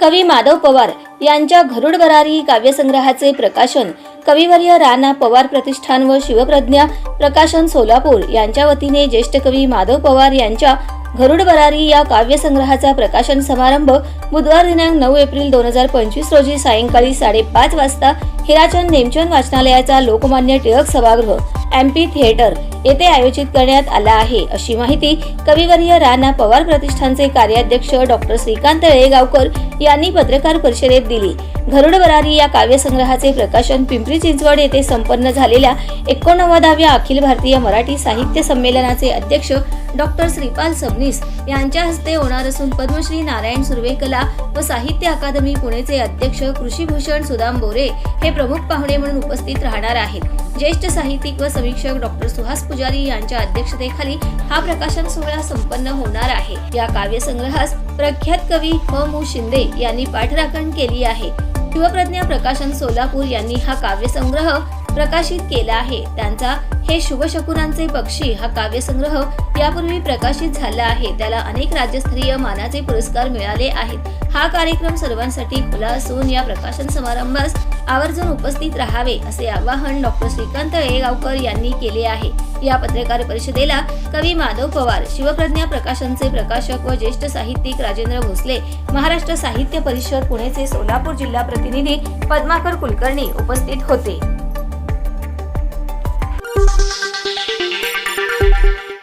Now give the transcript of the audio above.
कवी माधव पवार यांच्या घरुड बरारी काव्यसंग्रहाचे प्रकाशन कविवर्य राणा पवार प्रतिष्ठान व शिवप्रज्ञा प्रकाशन सोलापूर यांच्या वतीने ज्येष्ठ कवी माधव पवार यांच्या घरुड बरारी या काव्यसंग्रहाचा प्रकाशन समारंभ बुधवार दिनांक नऊ एप्रिल दोन हजार पंचवीस रोजी सायंकाळी साडेपाच वाजता हिराचंद नेमचंद वाचनालयाचा लोकमान्य टिळक सभागृह एमपी थिएटर येथे आयोजित करण्यात आला आहे. अशी माहिती कविवर्य राणा पवार प्रतिष्ठानचे कार्याध्यक्ष डॉक्टर श्रीकांत येळेगावकर यांनी पत्रकार परिषदेत दिली. गरुडवरारी या काव्यसंग्रहाचे प्रकाशन पिंपरी चिंचवड येथे संपन्न झालेल्या एकोणनव्वदाव्या अखिल भारतीय मराठी साहित्य संमेलनाचे अध्यक्ष डॉक्टर श्रीपाल सबनीस यांच्या हस्ते होणार असून पद्मश्री नारायण सुर्वे कला व साहित्य अकादमी पुणेचे अध्यक्ष कृषीभूषण सुदाम बोरे हे प्रमुख पाहुणे म्हणून उपस्थित राहणार आहेत. ज्येष्ठ साहित्यिक व समीक्षक डॉक्टर सुहास पुजारी यांच्या अध्यक्षतेखाली हा प्रकाशन सोहळा संपन्न होणार आहे. या काव्यसंग्रहास प्रख्यात कवी ह मु शिंदे यांनी पाठराखण केली आहे. शिवप्रज्ञा प्रकाशन सोलापूर यांनी हा काव्यसंग्रह प्रकाशित केला आहे. त्यांचा हे शुभशकुनांचे पक्षी हा काव्यसंग्रह यापूर्वी प्रकाशित झाला आहे. त्याला अनेक राज्यस्तरीय मानाचे पुरस्कार मिळाले आहेत. हा कार्यक्रम सर्वांसाठी खुला असून या प्रकाशन समारंभास आवर्जून उपस्थित राहावे असे आवाहन डॉक्टर श्रीकांत येगावकर यांनी केले आहे. या पत्रकार परिषदेला कवी माधव पवार शिवप्रज्ञा प्रकाशनचे प्रकाशक व ज्येष्ठ साहित्यिक राजेंद्र भोसले महाराष्ट्र साहित्य परिषद पुणेचे सोलापूर जिल्हा प्रतिनिधी पद्माकर कुलकर्णी उपस्थित होते.